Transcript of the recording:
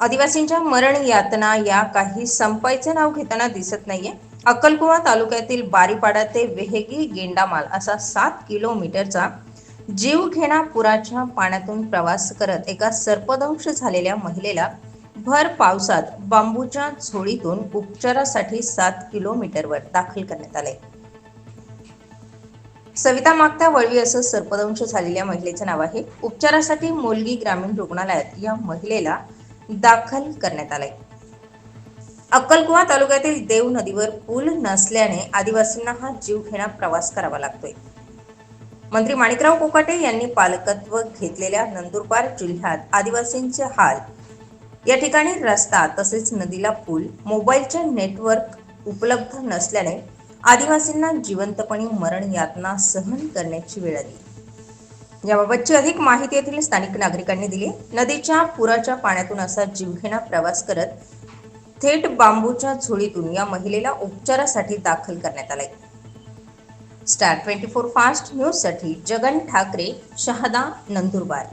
आदिवासींच्या मरण यातना या काही संपायचं नाव घेताना दिसत नाहीये. अक्कलकुवा तालुक्यातील बारीपाडा ते वेहेगी गेंडामाल असा सात किलोमीटरचा जीवघेणा पुराच्या पाण्यातून प्रवास करत एका सर्पदंश झालेल्या महिलेला भर पावसात बांबूच्या झोळीतून उपचारासाठी सात किलोमीटरवर दाखल करण्यात आले. सविता मागता वळवी असं सर्पदंश झालेल्या महिलेचं नाव आहे. उपचारासाठी मोलगी ग्रामीण रुग्णालयात या महिलेला दाखल करण्यात आलाय. अक्कलकुवा तालुक्यातील देव नदीवर पूल नसल्याने आदिवासींना हा जीवघेणा प्रवास करावा लागतोय. मंत्री माणिकराव कोकाटे यांनी पालकत्व घेतलेल्या नंदुरबार जिल्ह्यात आदिवासींचे हाल. या ठिकाणी रस्ता तसेच नदीला पूल मोबाईलचे नेटवर्क उपलब्ध नसल्याने आदिवासींना जिवंतपणी मरण यातना सहन करण्याची वेळ आली. याबाबतची अधिक माहिती येथील स्थानिक नागरिकांनी दिली. नदीच्या पुराच्या पाण्यातून असा जीवघेणा प्रवास करत थेट बांबूच्या झोळीतून या महिलेला उपचारासाठी दाखल करण्यात आलाय. स्टार ट्वेंटी फोर फास्ट न्यूजसाठी जगन ठाकरे शहादा नंदुरबार.